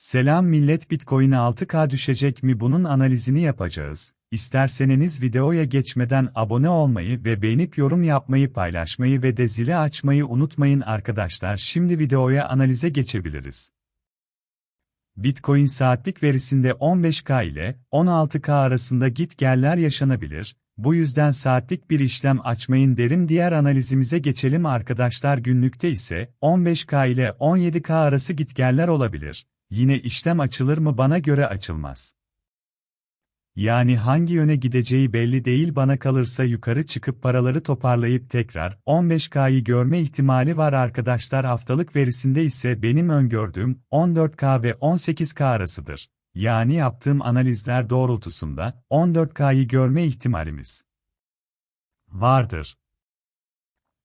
Selam millet Bitcoin 6K düşecek mi bunun analizini yapacağız. İsterseniz videoya geçmeden abone olmayı ve beğenip yorum yapmayı paylaşmayı ve de zili açmayı unutmayın arkadaşlar şimdi videoya analize geçebiliriz. Bitcoin saatlik verisinde 15K ile 16K arasında git geller yaşanabilir, bu yüzden saatlik bir işlem açmayın derim diğer analizimize geçelim arkadaşlar günlükte ise 15K ile 17K arası gitgeller olabilir. Yine işlem açılır mı bana göre açılmaz. Yani hangi yöne gideceği belli değil bana kalırsa yukarı çıkıp paraları toparlayıp tekrar 15K'yı görme ihtimali var arkadaşlar haftalık verisinde ise benim öngördüğüm 14K ve 18K arasıdır. Yani yaptığım analizler doğrultusunda 14K'yı görme ihtimalimiz vardır.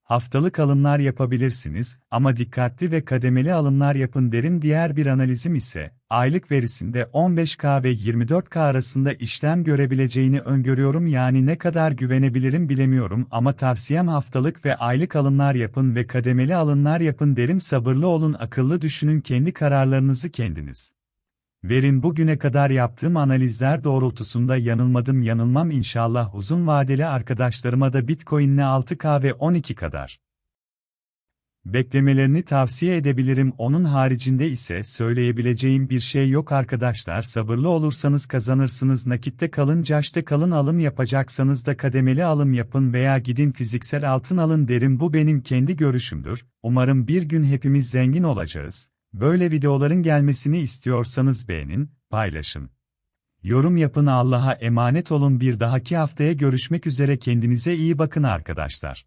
Haftalık alımlar yapabilirsiniz ama dikkatli ve kademeli alımlar yapın derim. Diğer bir analizim ise, aylık verisinde 15K ve 24K arasında işlem görebileceğini öngörüyorum. Yani ne kadar güvenebilirim bilemiyorum ama tavsiyem haftalık ve aylık alımlar yapın ve kademeli alımlar yapın derim. Sabırlı olun akıllı düşünün kendi kararlarınızı kendiniz. Verin bugüne kadar yaptığım analizler doğrultusunda yanılmadım yanılmam inşallah uzun vadeli arkadaşlarıma da Bitcoin'le 6K ve 12 kadar. Beklemelerini tavsiye edebilirim. Onun haricinde ise söyleyebileceğim bir şey yok arkadaşlar. Sabırlı olursanız kazanırsınız. Nakitte kalın caşta kalın alım yapacaksanız da kademeli alım yapın veya gidin fiziksel altın alın derim. Bu benim kendi görüşümdür, umarım bir gün hepimiz zengin olacağız. Böyle videoların gelmesini istiyorsanız beğenin, paylaşın. Yorum yapın Allah'a emanet olun bir dahaki haftaya görüşmek üzere kendinize iyi bakın arkadaşlar.